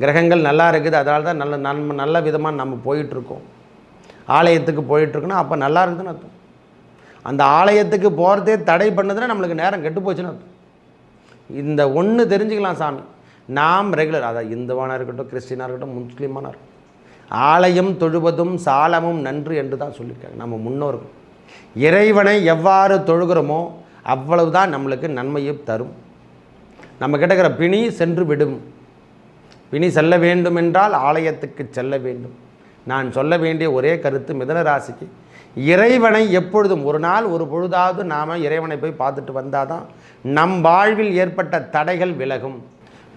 கிரகங்கள் நல்லா இருக்குது அதனால தான் நல்ல நன்ம நல்ல விதமாக நம்ம போயிட்டுருக்கோம். ஆலயத்துக்கு போயிட்டுருக்குன்னா அப்போ நல்லா இருக்குதுன்னு அர்த்தம். அந்த ஆலயத்துக்கு போகிறதே தடை பண்ணதுன்னா நம்மளுக்கு நேரம் கெட்டு போச்சுன்னு அர்த்தம். இந்த ஒன்று தெரிஞ்சுக்கலாம் சாமி. நாம் ரெகுலர் அதான் இந்துவானாக இருக்கட்டும் கிறிஸ்டினாக இருக்கட்டும் முஸ்லீமானாக இருக்கட்டும். ஆலயம் தொழுவதும் சாலமும் நன்று என்று தான் சொல்லியிருக்காங்க. நம்ம முன்னோர்கள். இறைவனை எவ்வாறு தொழுகிறோமோ அவ்வளவுதான் நம்மளுக்கு நன்மையை தரும். நம்ம கிட்ட இருக்கிற பிணி சென்று விடும். பிணி செல்ல வேண்டும் என்றால் ஆலயத்துக்கு செல்ல வேண்டும். நான் சொல்ல வேண்டிய ஒரே கருத்து மிதன ராசிக்கு இறைவனை எப்பொழுதும் ஒரு நாள் ஒரு பொழுதாவது நாம் இறைவனை போய் பார்த்துட்டு வந்தால் தான் நம் வாழ்வில் ஏற்பட்ட தடைகள் விலகும்.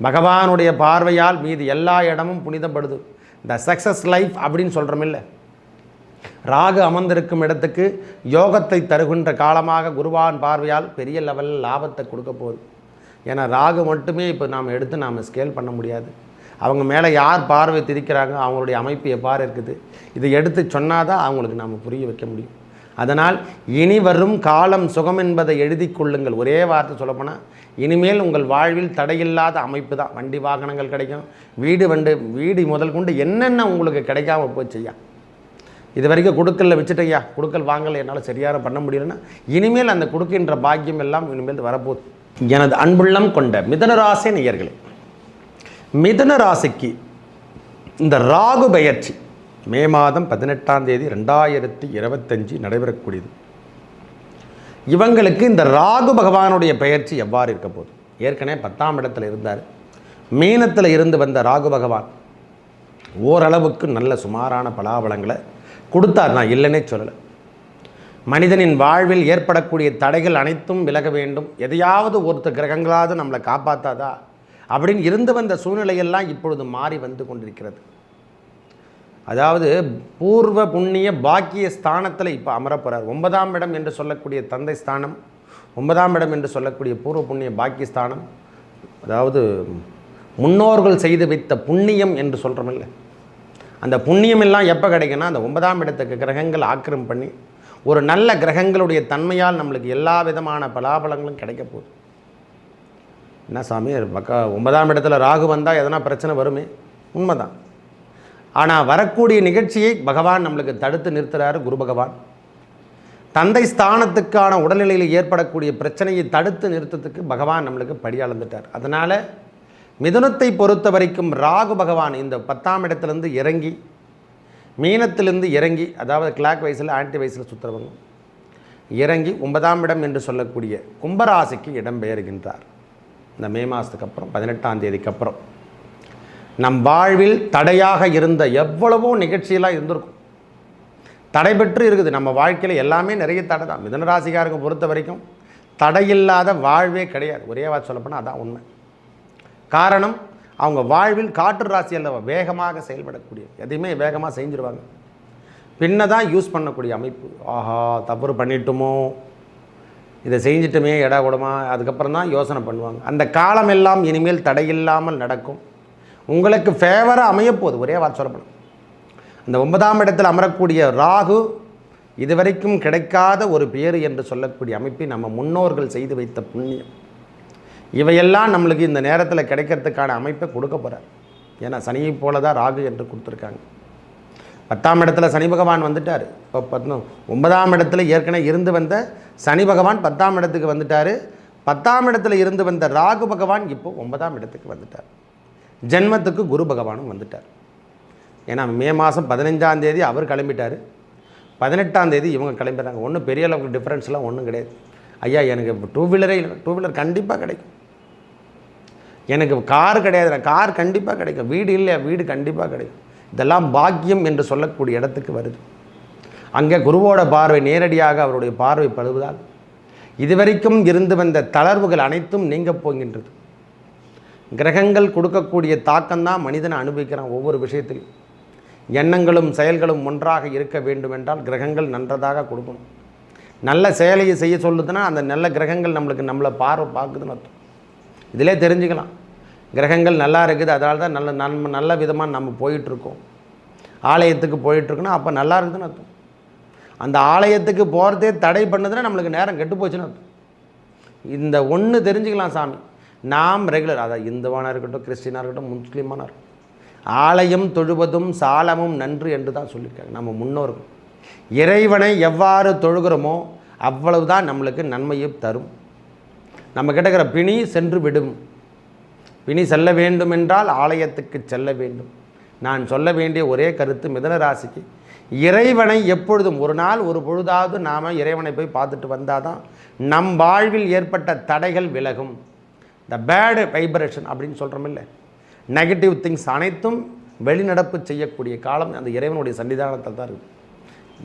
பகவானுடைய பார்வையால் மீது எல்லா இடமும் புனிதப்படுது. இந்த சக்ஸஸ் லைஃப் அப்படின்னு சொல்கிறோமில்ல ராகு அமர்ந்திருக்கும் இடத்துக்கு யோகத்தை தருகின்ற காலமாக குருவான் பார்வையால் பெரிய லெவலில் லாபத்தை கொடுக்க போகுது. ஏன்னா ராகு மட்டுமே இப்போ நாம் எடுத்து நாம் ஸ்கேல் பண்ண முடியாது. அவங்க மேலே யார் பார்வை திரிக்கிறாங்க அவங்களுடைய அமைப்பு எவ்வாறு இருக்குது? இதை எடுத்து சொன்னால் தான் அவங்களுக்கு நாம் புரிய வைக்க முடியும். அதனால் இனி வரும் காலம் சுகம் என்பதை எழுதி கொள்ளுங்கள். ஒரே வார்த்தை சொல்லப்போனால் இனிமேல் உங்கள் வாழ்வில் தடையில்லாத அமைப்பு தான். வண்டி வாகனங்கள் கிடைக்கும். வீடு வண்டு வீடு முதல் கொண்டு என்னென்ன உங்களுக்கு கிடைக்காம போச்சுய்யா இது வரைக்கும் கொடுக்கல வச்சுட்டையா கொடுக்கல் வாங்கலை. என்னால் சரியாக பண்ண முடியலன்னா இனிமேல் அந்த கொடுக்கின்ற பாக்கியம் எல்லாம் இனிமேல் வரப்போகுது. எனது அன்புள்ளம் கொண்ட மிதனராசை நேயர்களே மிதன ராசிக்கு இந்த ராகு பெயர்ச்சி மே மாதம் பதினெட்டாம் தேதி ரெண்டாயிரத்தி இருபத்தஞ்சி நடைபெறக்கூடியது. இவங்களுக்கு இந்த ராகு பகவானுடைய பெயர்ச்சி எவ்வாறு இருக்க போகுது? ஏற்கனவே பத்தாம் இடத்துல இருந்தார். மீனத்தில் இருந்து வந்த ராகு பகவான் ஓரளவுக்கு நல்ல சுமாரான பலாபலங்களை கொடுத்தார். நான் இல்லைன்னே சொல்லலை. மனிதனின் வாழ்வில் ஏற்படக்கூடிய தடைகள் அனைத்தும் விலக வேண்டும். எதையாவது ஒருத்தர் கிரகங்களாவது நம்மளை காப்பாற்றாதா அப்படின்னு இருந்து வந்த சூழ்நிலையெல்லாம் இப்பொழுது மாறி வந்து கொண்டிருக்கிறது. அதாவது பூர்வ புண்ணிய பாக்கிய ஸ்தானத்தில் இப்போ அமரப்போகிறார் ஒன்பதாம் இடம் என்று சொல்லக்கூடிய தந்தை ஸ்தானம் ஒன்பதாம் இடம் என்று சொல்லக்கூடிய பூர்வ புண்ணிய பாக்கிய ஸ்தானம் அதாவது முன்னோர்கள் செய்து வைத்த புண்ணியம் என்று சொல்கிறோமில்ல அந்த புண்ணியம் எல்லாம் எப்போ கிடைக்குன்னா அந்த ஒன்பதாம் இடத்துக்கு கிரகங்கள் ஆக்கிரம் பண்ணி ஒரு நல்ல கிரகங்களுடைய தன்மையால் நம்மளுக்கு எல்லா விதமான பலாபலங்களும் கிடைக்க போகுது. என்ன சாமி பக்கா ஒன்பதாம் இடத்துல ராகு வந்தால் எதனா பிரச்சனை வருமே? உண்மைதான். ஆனால் வரக்கூடிய நிகழ்ச்சியை பகவான் நம்மளுக்கு தடுத்து நிறுத்துகிறாரு குரு பகவான். தந்தை ஸ்தானத்துக்கான உடல்நிலையில் ஏற்படக்கூடிய பிரச்சனையை தடுத்து நிறுத்தத்துக்கு பகவான் நம்மளுக்கு படி அளந்துட்டார். அதனால் மிதுனத்தை பொறுத்த வரைக்கும் ராகு பகவான் இந்த பத்தாம் இடத்துலேருந்து இறங்கி மீனத்திலிருந்து இறங்கி அதாவது கிளாக் வயசில் ஆன்டி வயசில் சுற்றுறவங்க இறங்கி ஒன்பதாம் இடம் என்று சொல்லக்கூடிய கும்பராசிக்கு இடம்பெயர்கின்றார். இந்த மே மாதத்துக்கு அப்புறம் பதினெட்டாம் தேதிக்கு அப்புறம். நம் வாழ்வில் தடையாக இருந்த எவ்வளவோ நிகழ்ச்சியெல்லாம் இருந்திருக்கும். தடைபெற்று இருக்குது. நம்ம வாழ்க்கையில் எல்லாமே நிறைய தடை தான். மிதனராசிக்காரங்க பொறுத்த வரைக்கும் தடையில்லாத வாழ்வே கிடையாது. ஒரே வார்த்தை சொல்லப்போனால் அதான் உண்மை. காரணம் அவங்க வாழ்வில் காற்று ராசியில் வேகமாக செயல்படக்கூடிய எதையுமே வேகமாக செஞ்சிருவாங்க. பின்ன தான் யூஸ் பண்ணக்கூடிய அமைப்பு. ஆஹா தவறு பண்ணிட்டோமோ? இதை செஞ்சிட்டுமே இட கூடமா அதுக்கப்புறம் தான் யோசனை பண்ணுவாங்க. அந்த காலம் எல்லாம் இனிமேல் தடையில்லாமல் நடக்கும். உங்களுக்கு ஃபேவராக அமையப்போகுது ஒரே வார்த்தை சொல்லப்படும் அந்த ஒன்பதாம் இடத்தில் அமரக்கூடிய ராகு இதுவரைக்கும் கிடைக்காத ஒரு பேர் என்று சொல்லக்கூடிய அமைப்பை நம்ம முன்னோர்கள் செய்து வைத்த புண்ணியம். இவையெல்லாம் நம்மளுக்கு இந்த நேரத்தில் கிடைக்கிறதுக்கான அமைப்பை கொடுக்க போகிறார் ஏன்னா சனியை போல தான் ராகு என்று கொடுத்துருக்காங்க. பத்தாம் இடத்துல சனி பகவான் வந்துட்டார். இப்போ பத்து ஒன்பதாம் இடத்துல ஏற்கனவே இருந்து வந்த சனி பகவான் பத்தாம் இடத்துக்கு வந்துட்டார். பத்தாம் இடத்துல இருந்து வந்த ராகு பகவான் இப்போ ஒன்பதாம் இடத்துக்கு வந்துட்டார். ஜென்மத்துக்கு குரு பகவானும் வந்துட்டார். ஏன்னா மே மாதம் பதினஞ்சாம் தேதி அவர் கிளம்பிட்டார். பதினெட்டாம் தேதி இவங்க கிளம்பிடுறாங்க. ஒன்றும் பெரிய அளவுக்கு டிஃப்ரென்ஸ்லாம் ஒன்றும் கிடையாது. ஐயா எனக்கு டூ வீலரே இல்லை. டூ வீலர் கண்டிப்பாக கிடைக்கும். எனக்கு கார் கிடையாது கார் கண்டிப்பாக கிடைக்கும். வீடு இல்லை வீடு கண்டிப்பாக கிடைக்கும். இதெல்லாம் பாக்கியம் என்று சொல்லக்கூடிய இடத்துக்கு வருது. அங்கே குருவோட பார்வை நேரடியாக அவருடைய பார்வை படுவதால் இதுவரைக்கும் இருந்து வந்த தளர்வுகள் அனைத்தும் நீங்க போகின்றது. கிரகங்கள் கொடுக்கக்கூடிய தாக்கம்தான் மனிதனை அனுபவிக்கிறான் ஒவ்வொரு விஷயத்திலும். எண்ணங்களும் செயல்களும் ஒன்றாக இருக்க வேண்டுமென்றால் கிரகங்கள் நன்றதாக கொடுக்கணும். நல்ல செயலையை செய்ய சொல்லுதுன்னா அந்த நல்ல கிரகங்கள் நம்மளுக்கு நம்மளை பார்வை பார்க்குதுன்னு அர்த்தம். இதிலே தெரிஞ்சுக்கலாம். கிரகங்கள் நல்லா இருக்குது அதனால தான் நல்ல நன்ம நல்ல விதமாக நம்ம போயிட்டுருக்கோம். ஆலயத்துக்கு போயிட்டுருக்கோன்னா அப்போ நல்லா இருக்குதுன்னு அர்த்தம். அந்த ஆலயத்துக்கு போகிறதே தடை பண்ணதுன்னா நம்மளுக்கு நேரம் கெட்டு போச்சுன்னா இந்த ஒன்று தெரிஞ்சுக்கலாம் சாமி. நாம் ரெகுலர் அதான் இந்துவானாக இருக்கட்டும் கிறிஸ்டினாக இருக்கட்டும் முஸ்லீமானாக இருக்கட்டும். ஆலயம் தொழுவதும் சாலமும் நன்று என்று தான் சொல்லியிருக்காங்க. நம்ம முன்னோர்கள். இறைவனை எவ்வாறு தொழுகிறோமோ அவ்வளவுதான் நம்மளுக்கு நன்மையை தரும். நம்ம கிட்டக்கிற பிணி சென்று விடும். பிணி செல்ல வேண்டும் என்றால் ஆலயத்துக்கு செல்ல வேண்டும். நான் சொல்ல வேண்டிய ஒரே கருத்து மிதன ராசிக்கு இறைவனை எப்பொழுதும் ஒரு நாள் ஒரு பொழுதாவது நாம் இறைவனை போய் பார்த்துட்டு வந்தால் தான் நம் வாழ்வில் ஏற்பட்ட தடைகள் விலகும். த பேடு வைப்ரேஷன் அப்படின்னு சொல்கிறோமில்ல நெகட்டிவ் திங்ஸ் அனைத்தும் வெளிநடப்பு செய்யக்கூடிய காலம் அந்த இறைவனுடைய சன்னிதானத்தில் தான் இருக்குது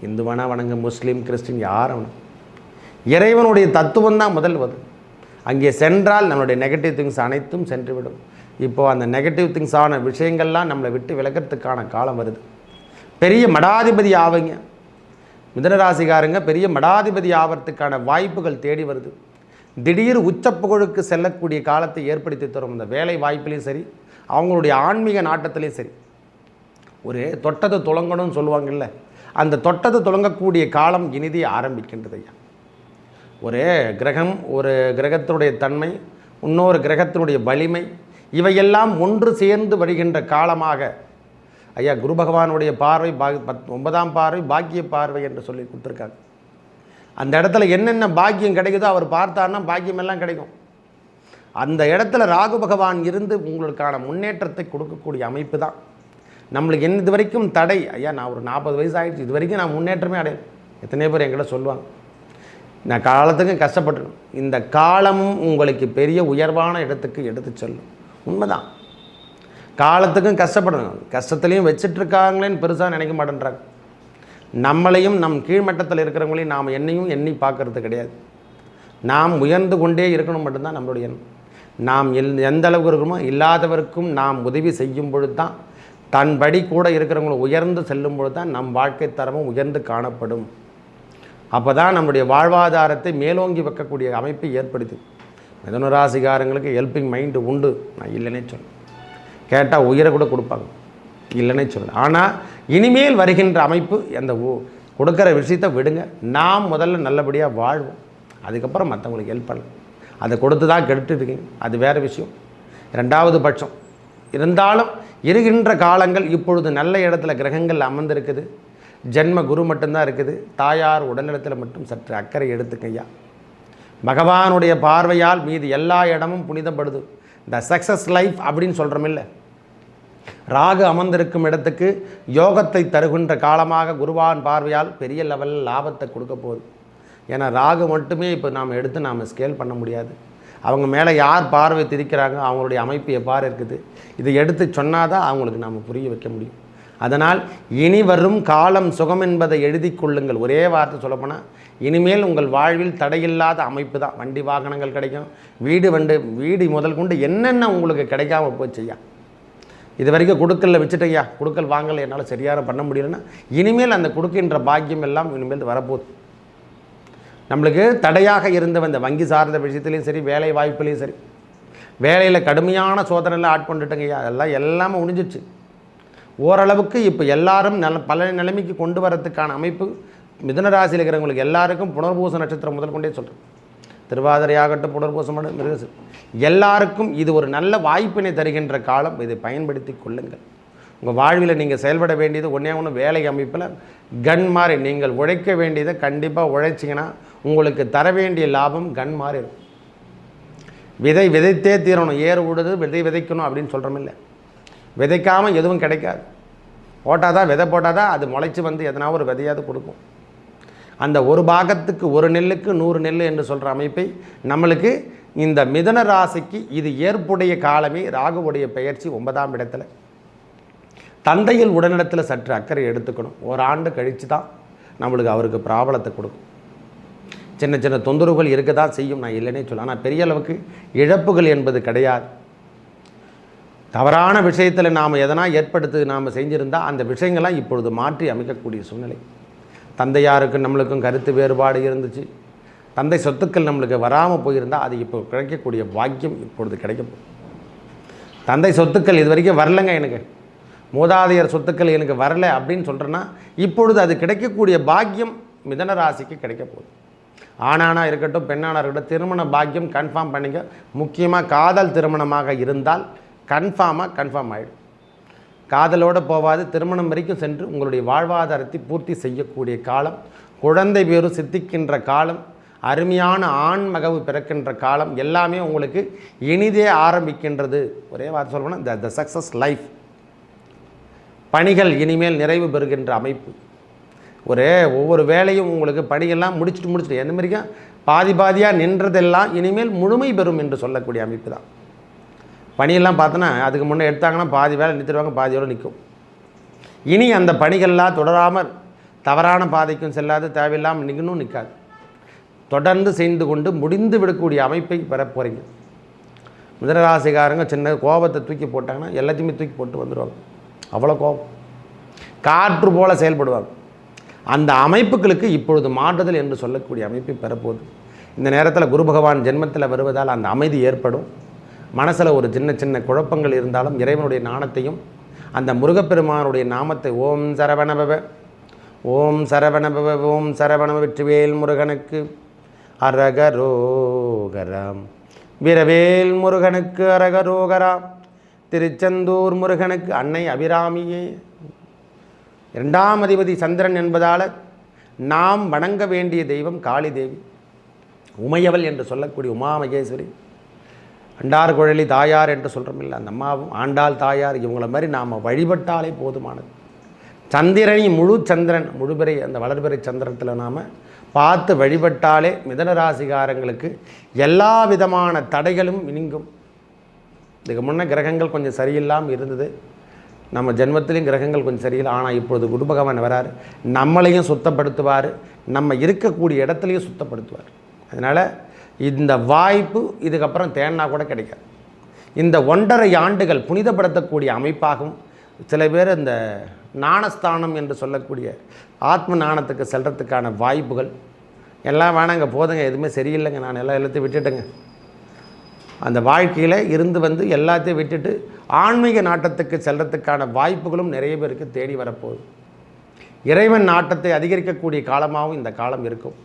இந்து வேணா வணங்க முஸ்லீம் கிறிஸ்டின் யார் வேணா. இறைவனுடைய தத்துவம் தான் முதல் வரும் அங்கே சென்றால் நம்மளுடைய நெகட்டிவ் திங்ஸ் அனைத்தும் சென்றுவிடும். இப்போது அந்த நெகட்டிவ் திங்ஸான விஷயங்கள்லாம் நம்மளை விட்டு விலகிறதுக்கான காலம் வருது. பெரிய மடாதிபதி ஆவீங்க. மிதனராசிகாரங்க பெரிய மடாதிபதி ஆவறதுக்கான வாய்ப்புகள் தேடி வருது. திடீர் உச்சப்புகழுக்கு செல்லக்கூடிய காலத்தை ஏற்படுத்தி தரும் இந்த வேலை வாய்ப்பிலையும் சரி அவங்களுடைய ஆன்மீக நாட்டத்திலையும் சரி. ஒரு தொட்டது துளங்கணும்னு சொல்லுவாங்கல்ல அந்த தொட்டது துளங்கக்கூடிய காலம் இனிதே ஆரம்பிக்கின்றது ஐயா. ஒரு கிரகம் ஒரு கிரகத்தினுடைய தன்மை இன்னொரு கிரகத்தினுடைய வலிமை இவையெல்லாம் ஒன்று சேர்ந்து வருகின்ற காலமாக ஐயா குரு பகவானுடைய பார்வை பா பத் ஒன்பதாம் பார்வை பாக்கிய பார்வை என்று சொல்லி கொடுத்துருக்காங்க. அந்த இடத்துல என்னென்ன பாக்கியம் கிடைக்குதோ அவர் பார்த்தாருன்னா பாக்கியம் எல்லாம் கிடைக்கும். அந்த இடத்துல ராகு பகவான் இருந்து உங்களுக்கான முன்னேற்றத்தை கொடுக்கக்கூடிய அமைப்பு தான் நம்மளுக்கு என்ன இது வரைக்கும் தடை ஐயா நான் ஒரு நாற்பது வயசு ஆகிடுச்சு இது வரைக்கும் நான் முன்னேற்றமே அடையணும் எத்தனை பேர் என்கிட்ட சொல்லுவாங்க நான் காலத்துக்கும் கஷ்டப்பட்டுருக்கேன் இந்த காலமும் உங்களுக்கு பெரிய உயர்வான இடத்துக்கு எடுத்து செல்லும். உண்மைதான். காலத்துக்கும் கஷ்டப்படணும். கஷ்டத்துலேயும் வச்சிட்ருக்காங்களேன்னு பெருசாக நினைக்க மாட்டேன்றாங்க. நம்மளையும் நம் கீழ்மட்டத்தில் இருக்கிறவங்களையும் நாம் என்னையும் எண்ணி பார்க்கறது கிடையாது. நாம் உயர்ந்து கொண்டே இருக்கணும் மட்டும்தான் நம்மளுடைய எண்ணம். நாம் எல் எந்த அளவுக்கு இருக்கணுமோ இல்லாதவருக்கும் நாம் உதவி செய்யும் பொழுது தான் தன் படி கூட இருக்கிறவங்களும் உயர்ந்து செல்லும் பொழுது தான் நம் வாழ்க்கை தரமும் உயர்ந்து காணப்படும். அப்போ தான் நம்முடைய வாழ்வாதாரத்தை மேலோங்கி வைக்கக்கூடிய அமைப்பை ஏற்படுது. மிதனராசிகாரங்களுக்கு ஹெல்பிங் மைண்டு உண்டு. நான் இல்லைன்னே சொன்னேன் கேட்டால் உயிரை கூட கொடுப்பாங்க. இல்லைன்னே சொல்லுவேன் ஆனால் இனிமேல் வருகின்ற அமைப்பு அந்த கொடுக்குற விஷயத்தை விடுங்க. நாம் முதல்ல நல்லபடியாக வாழ்வோம். அதுக்கப்புறம் மற்றவங்களுக்கு ஹெல்ப் பண்ணலாம். அதை கொடுத்து தான் கெடுத்துருக்கீங்க அது வேறு விஷயம். ரெண்டாவது பட்சம் இருந்தாலும் இருக்கின்ற காலங்கள் இப்பொழுது நல்ல இடத்துல கிரகங்கள் அமர்ந்திருக்குது. ஜென்ம குரு மட்டும்தான் இருக்குது. தாயார் உடல்நலத்தில் மட்டும் சற்று அக்கறை எடுத்துக்கையா பகவானுடைய பார்வையால் மீது எல்லா இடமும் புனிதப்படுது. இந்த சக்ஸஸ் லைஃப் அப்படின்னு சொல்கிறோமில்ல ராகு அமர்ந்திருக்கும் இடத்துக்கு யோகத்தை தருகின்ற காலமாக குருவான் பார்வையால் பெரிய லெவலில் லாபத்தை கொடுக்க போகுது. ஏன்னா ராகு மட்டுமே இப்போ நாம் எடுத்து நாம் ஸ்கேல் பண்ண முடியாது. அவங்க மேலே யார் பார்வை திரிக்கிறாங்க அவங்களுடைய அமைப்பு எவ்வாறு இருக்குது இதை எடுத்து சொன்னால் தான் அவங்களுக்கு நாம் புரிய வைக்க முடியும். அதனால் இனி வரும் காலம் சுகம் என்பதை எழுதி கொள்ளுங்கள். ஒரே வார்த்தை சொல்லப்போனால் இனிமேல் உங்கள் வாழ்வில் தடையில்லாத அமைப்பு தான். வண்டி வாகனங்கள் கிடைக்கும். வீடு வண்டு வீடு முதல் கொண்டு என்னென்ன உங்களுக்கு கிடைக்காம போச்சுய்யா இது வரைக்கும் குடுக்கல்ல வச்சுட்டையா குடுக்கல் வாங்கலை என்னால் சரியாக பண்ண முடியலன்னா இனிமேல் அந்த கொடுக்கின்ற பாக்கியம் எல்லாம் இனிமேல் வரப்போகுது. நம்மளுக்கு தடையாக இருந்த வந்த வங்கி சார்ந்த விஷயத்துலையும் சரி வேலை வாய்ப்புலேயும் சரி. வேலையில் கடுமையான சோதனையில் ஆட்கொண்டுட்டங்கய்யா அதெல்லாம் எல்லாமே முடிஞ்சிச்சு ஓரளவுக்கு இப்போ எல்லாரும் நல்ல பல நிலைமைக்கு கொண்டு வரத்துக்கான அமைப்பு மிதுன ராசியில் இருக்கிறவங்களுக்கு எல்லாருக்கும் புனர்பூச நட்சத்திரம் முதல் கொண்டே சொல்கிறேன் திருவாதிரையாகட்டும் புனர்பூசம் மிருகசு. எல்லாருக்கும் இது ஒரு நல்ல வாய்ப்பினை தருகின்ற காலம். இதை பயன்படுத்தி கொள்ளுங்கள். உங்கள் வாழ்வில் நீங்கள் செயல்பட வேண்டியது ஒன்றே ஒன்று வேலை அமைப்பில் கன் மாதிரி நீங்கள் உழைக்க வேண்டியதை கண்டிப்பாக உழைச்சிங்கன்னா உங்களுக்கு தர வேண்டிய லாபம் கன் மாதிரி இருக்கும். விதை விதைத்தே தீரணும். ஏறு விடுது விதை விதைக்கணும் அப்படின்னு சொல்கிறோமில்ல விதைக்காமல் எதுவும் கிடைக்காது. போட்டால் தான் விதை போட்டால் தான் அது முளைச்சி வந்து எதனா ஒரு விதையாவது கொடுக்கும். அந்த ஒரு பாகத்துக்கு ஒரு நெல்லுக்கு நூறு நெல் என்று சொல்கிற அமைப்பை நம்மளுக்கு இந்த மிதன ராசிக்கு இது ஏற்புடைய காலமே ராகுவுடைய பெயர்ச்சி ஒன்பதாம் இடத்துல. தந்தையில் உடனிடத்தில் சற்று அக்கறை எடுத்துக்கணும். ஒரு ஆண்டு கழித்து தான் நம்மளுக்கு அவருக்கு பிராபலத்தை கொடுக்கும். சின்ன சின்ன தொந்தரவுகள் இருக்க தான் செய்யும் நான் இல்லைன்னே சொல்ல ஆனால் பெரிய அளவுக்கு இழப்புகள் என்பது கிடையாது. தவறான விஷயத்தில் நாம் எதனா ஏற்படுத்தி நாம் செஞ்சுருந்தால் அந்த விஷயங்கள்லாம் இப்பொழுது மாற்றி அமைக்கக்கூடிய சூழ்நிலை. தந்தையாருக்கும் நம்மளுக்கும் கருத்து வேறுபாடு இருந்துச்சு. தந்தை சொத்துக்கள் நம்மளுக்கு வராமல் போயிருந்தால் அது இப்போ கிடைக்கக்கூடிய பாக்கியம் இப்பொழுது கிடைக்கும் தந்தை சொத்துக்கள் இது வரைக்கும் வரலைங்க எனக்கு. மூதாதையர் சொத்துக்கள் எனக்கு வரல அப்படின்னு சொல்கிறேன்னா இப்பொழுது அது கிடைக்கக்கூடிய பாக்கியம் மிதன ராசிக்கு கிடைக்க போகுது. ஆணானா இருக்கட்டும் பெண்ணானா இருக்கட்டும் திருமண பாக்கியம் கன்ஃபார்ம் பண்ணிக்க முக்கியமாக காதல் திருமணமாக இருந்தால் கன்ஃபார்மாக கன்ஃபார்ம் ஆகிடும் காதலோடு போவாது திருமணம் வரைக்கும் சென்று உங்களுடைய வாழ்வாதாரத்தை பூர்த்தி செய்யக்கூடிய காலம் குழந்தை பேரும் சித்திக்கின்ற காலம் அருமையான ஆண் மகவு பிறக்கின்ற காலம் எல்லாமே உங்களுக்கு இனிதே ஆரம்பிக்கின்றது. ஒரே வார்த்தை சொல்லணும்னா த த சக்ஸஸ் லைஃப் பணிகள் இனிமேல் நிறைவு பெறுகின்ற அமைப்பு. ஒரே ஒவ்வொரு வேலையும் உங்களுக்கு பணிகள்லாம் முடிச்சுட்டு முடிச்சுட்டு என்ன மாதிரிக்கா பாதி பாதியாக நின்றதெல்லாம் இனிமேல் முழுமை பெறும் என்று சொல்லக்கூடிய அமைப்பு தான். பணியெல்லாம் பார்த்தோன்னா அதுக்கு முன்னே எடுத்தாங்கன்னா பாதி வேலை நிறுத்திடுவாங்க பாதியோடு நிற்கும். இனி அந்த பணிகள்லாம் தொடராமல் தவறான பாதைக்கும் செல்லாது தேவையில்லாமல் நிற்கணும் நிற்காது. தொடர்ந்து செய்து கொண்டு முடிந்து விடக்கூடிய அமைப்பை பெற போகிறீங்க மிதனராசிக்காரங்க சின்ன கோபத்தை தூக்கி போட்டாங்கன்னா எல்லாத்தையுமே தூக்கி போட்டு வந்துடுவாங்க அவ்வளோ கோபம். காற்று போல் செயல்படுவாங்க. அந்த அமைப்புகளுக்கு இப்பொழுது மாற்றுதல் என்று சொல்லக்கூடிய அமைப்பை பெறப்போகுது. இந்த நேரத்தில் குரு பகவான் ஜென்மத்தில் வருவதால் அந்த அமைதி ஏற்படும். மனசில் ஒரு சின்ன சின்ன குழப்பங்கள் இருந்தாலும் இறைவனுடைய நாணத்தையும் அந்த முருகப்பெருமானுடைய நாமத்தை ஓம் சரவணபவ ஓம் சரவணபவ ஓம் சரவணப வெற்றிவேல் முருகனுக்கு அரகரோகராம். வீரவேல் முருகனுக்கு அரகரோகராம். திருச்செந்தூர் முருகனுக்கு அன்னை அபிராமியே. இரண்டாம் அதிபதி சந்திரன் என்பதால் நாம் வணங்க வேண்டிய தெய்வம் காளி தேவி உமையவள் என்று சொல்லக்கூடிய உமா மகேஸ்வரி அண்டார் குழலி தாயார் என்று சொல்கிறோம் இல்லை அந்த அம்மாவும் ஆண்டாள் தாயார் இவங்கள மாதிரி நாம் வழிபட்டாலே போதுமானது. சந்திரனின் முழு சந்திரன் முழுபிறை அந்த வளர்பிறை சந்திரத்தில் நாம் பார்த்து வழிபட்டாலே மிதன ராசிகாரங்களுக்கு எல்லா விதமான தடைகளும் வினிங்கும் இதுக்கு முன்னே கிரகங்கள் கொஞ்சம் சரியில்லாமல் இருந்தது. நம்ம ஜென்மத்திலையும் கிரகங்கள் கொஞ்சம் சரியில்லை. ஆனால் இப்பொழுது குரு பகவான் வராரு. நம்மளையும் சுத்தப்படுத்துவார். நம்ம இருக்கக்கூடிய இடத்துலையும் சுத்தப்படுத்துவார். அதனால் இந்த வாய்ப்பு இதுக்கப்புறம் தேன்னா கூட கிடைக்காது. இந்த ஒன்றரை ஆண்டுகள் புனிதப்படுத்தக்கூடிய அமைப்பாகவும் சில பேர் இந்த நாணஸ்தானம் என்று சொல்லக்கூடிய ஆத்ம நாணத்துக்கு செல்கிறதுக்கான வாய்ப்புகள் எல்லாம் வேணாங்க போதுங்க எதுவுமே சரியில்லைங்க நான் எல்லாம் எல்லாத்தையும் விட்டுட்டேங்க. அந்த வாழ்க்கையில் இருந்து வந்து எல்லாத்தையும் விட்டுட்டு ஆன்மீக நாட்டத்துக்கு செல்கிறதுக்கான வாய்ப்புகளும் நிறைய பேருக்கு தேடி வரப்போகுது. இறைவன் நாட்டத்தை அதிகரிக்கக்கூடிய காலமாகவும் இந்த காலம் இருக்கும்.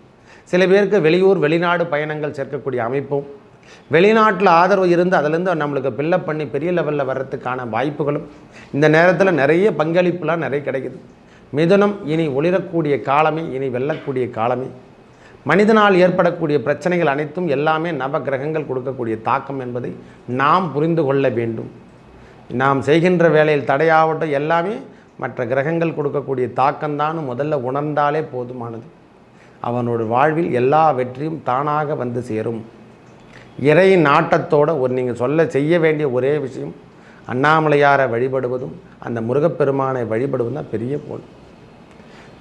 சில பேருக்கு வெளியூர் வெளிநாடு பயணங்கள் சேர்க்கக்கூடிய அமைப்பும் வெளிநாட்டில் ஆதரவு இருந்து அதுலேருந்து நம்மளுக்கு பில்லப் பண்ணி பெரிய லெவலில் வர்றதுக்கான வாய்ப்புகளும் இந்த நேரத்தில் நிறைய பங்களிப்புலாம் நிறைய கிடைக்குது. மிதுனம் இனி ஒளிரக்கூடிய காலமே இனி வெல்லக்கூடிய காலமே. மனிதனால் ஏற்படக்கூடிய பிரச்சனைகள் அனைத்தும் எல்லாமே நவ கிரகங்கள் கொடுக்கக்கூடிய தாக்கம் என்பதை நாம் புரிந்து கொள்ள வேண்டும். நாம் செய்கின்ற வேலையில் தடையாவட்டும் எல்லாமே மற்ற கிரகங்கள் கொடுக்கக்கூடிய தாக்கம்தான் முதல்ல உணர்ந்தாலே போதுமானது. அவனோட வாழ்வில் எல்லா வெற்றியும் தானாக வந்து சேரும். இறை நாட்டத்தோட ஒரு நீங்கள் சொல்ல செய்ய வேண்டிய ஒரே விஷயம் அண்ணாமலையாரை வழிபடுவதும் அந்த முருகப்பெருமானை வழிபடுவதும் தான் பெரிய போல்.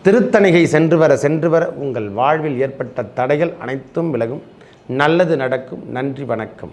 திருத்தணிகை சென்று வர சென்று வர உங்கள் வாழ்வில் ஏற்பட்ட தடைகள் அனைத்தும் விலகும். நல்லது நடக்கும். நன்றி வணக்கம்.